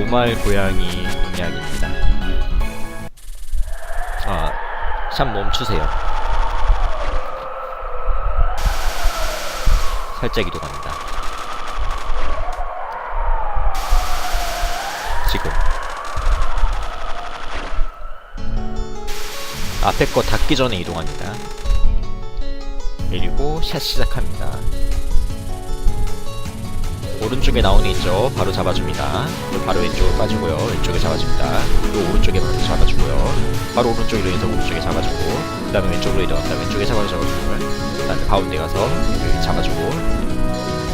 노말 고양이 이야기입니다. 아, 샵 멈추세요. 살짝 이동합니다. 지금 앞에 거 닿기 전에 이동합니다. 그리고 샷 시작합니다. 오른쪽에 나오는 있죠? 바로 잡아줍니다. 바로 왼쪽으로 빠지고요. 왼쪽에 잡아줍니다. 그리고 오른쪽에 바로 잡아주고요. 바로 오른쪽으로 이동해서 오른쪽에 잡아주고 그 다음에 왼쪽으로 이동합니다. 왼쪽에 잡아 잡아주고 그 다음에 가운데 가서 여기 잡아주고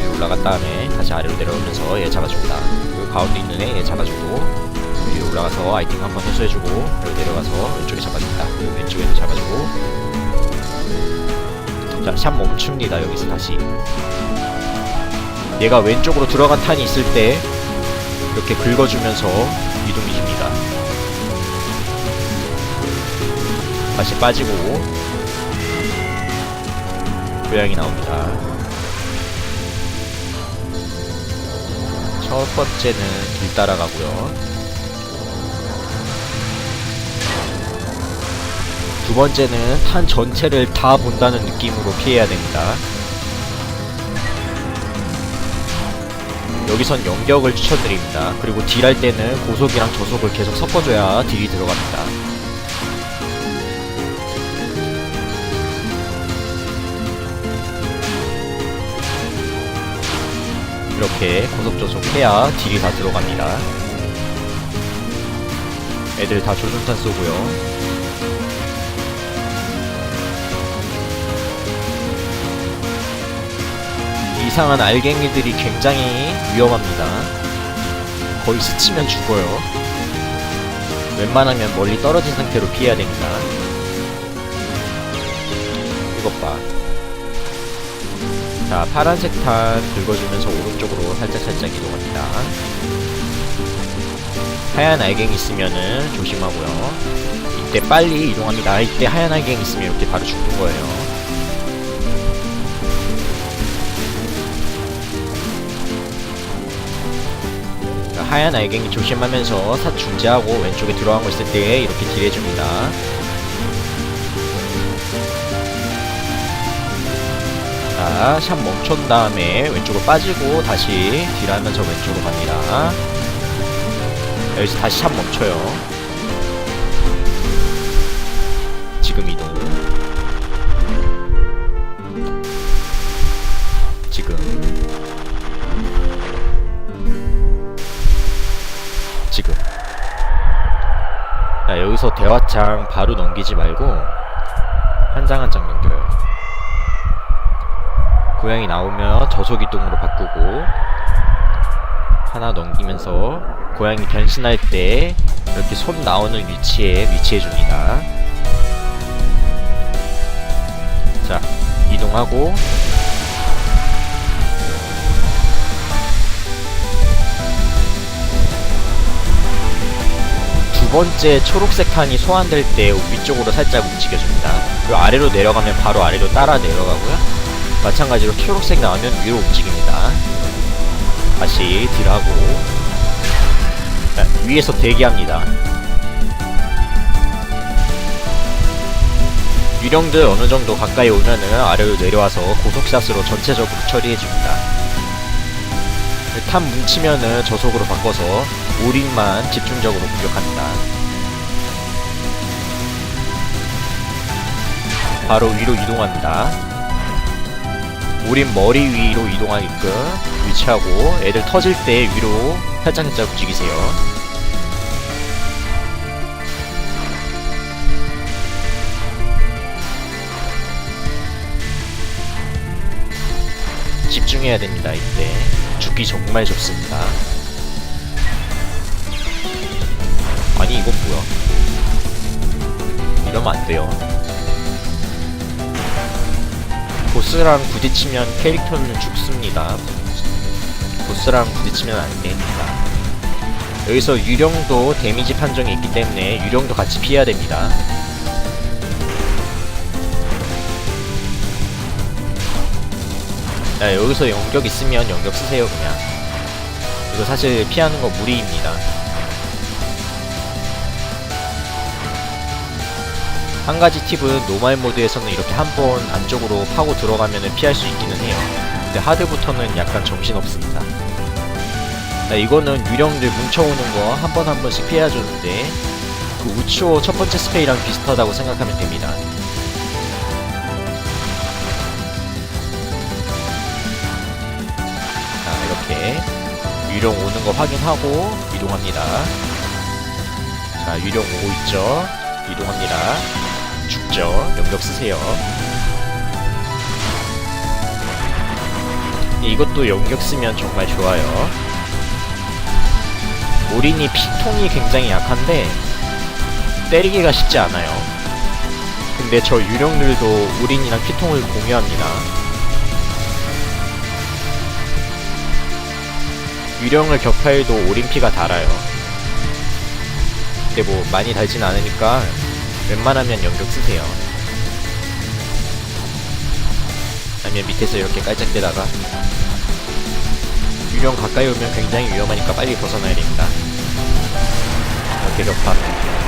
여기 올라간 다음에 다시 아래로 내려오면서 얘 잡아줍니다. 그리고 가운데 있는 애 얘 잡아주고 위로 올라가서 아이템 한번 회수해주고 그리고 내려가서 왼쪽에 잡아줍니다. 왼쪽에도 잡아주고 자, 샵 멈춥니다. 여기서 다시 얘가 왼쪽으로 들어간 탄이 있을 때 이렇게 긁어주면서 이동이 됩니다. 다시 빠지고 고양이 나옵니다. 첫 번째는 길 따라가고요. 두 번째는 탄 전체를 다 본다는 느낌으로 피해야 됩니다. 여기선 연격을 추천드립니다. 그리고 딜할 때는 고속이랑 저속을 계속 섞어줘야 딜이 들어갑니다. 이렇게 고속 저속 해야 딜이 다 들어갑니다. 애들 다 조준탄 쏘고요. 이상한 알갱이들이 굉장히 위험합니다. 거의 스치면 죽어요. 웬만하면 멀리 떨어진 상태로 피해야 됩니다. 이것 봐. 자, 파란색 탄 긁어주면서 오른쪽으로 살짝살짝 이동합니다. 하얀 알갱이 있으면은 조심하고요. 이때 빨리 이동합니다. 이때 하얀 알갱이 있으면 이렇게 바로 죽는 거예요. 하얀 알갱이 조심하면서 사 중지하고 왼쪽에 들어간 거 있을 때 이렇게 딜해줍니다. 자, 샵 멈춘 다음에 왼쪽으로 빠지고 다시 딜하면서 왼쪽으로 갑니다. 여기서 다시 샵 멈춰요. 지금 이동. 자, 여기서 대화창 바로 넘기지 말고 한 장 한 장 넘겨요. 고양이 나오면 저속 이동으로 바꾸고 하나 넘기면서 고양이 변신할 때 이렇게 손 나오는 위치에 위치해 줍니다. 자, 이동하고 두 번째 초록색 탄이 소환될 때 위쪽으로 살짝 움직여줍니다. 그리고 아래로 내려가면 바로 아래로 따라 내려가고요. 마찬가지로 초록색 나오면 위로 움직입니다. 다시 딜하고 자, 위에서 대기합니다. 유령들 어느 정도 가까이 오면은 아래로 내려와서 고속샷으로 전체적으로 처리해줍니다. 탄 뭉치면은 저속으로 바꿔서 오린만 집중적으로 공격합니다. 바로 위로 이동합니다. 우린 머리 위로 이동하게끔 위치하고 애들 터질 때 위로 살짝살짝 움직이세요. 집중해야 됩니다, 이때. 죽기 정말 좋습니다. 아니, 이건 뭐야? 이러면 안 돼요. 보스랑 부딪히면 캐릭터는 죽습니다. 보스랑 부딪히면 안 됩니다. 여기서 유령도 데미지 판정이 있기 때문에 유령도 같이 피해야 됩니다. 자, 여기서 연격 있으면 연격 쓰세요, 그냥. 이거 사실 피하는 거 무리입니다. 한 가지 팁은 노말 모드에서는 이렇게 한 번 안쪽으로 파고 들어가면 피할 수 있기는 해요. 근데 하드부터는 약간 정신없습니다. 자, 이거는 유령들 뭉쳐오는 거 한 번한 번씩 피해주는데 그 우치오 첫 번째 스페이랑 비슷하다고 생각하면 됩니다. 유령 오는 거 확인하고 이동합니다. 자, 유령 오고 있죠? 이동합니다. 죽죠? 영역 쓰세요. 이것도 영역 쓰면 정말 좋아요. 오린이 피통이 굉장히 약한데 때리기가 쉽지 않아요. 근데 저 유령들도 오린이랑 피통을 공유합니다. 유령을 격파해도 오린피가 달아요. 근데 뭐 많이 달진 않으니까 웬만하면 연격 쓰세요. 아니면 밑에서 이렇게 깔짝대다가 유령 가까이 오면 굉장히 위험하니까 빨리 벗어나야 됩니다. 이렇게 격파.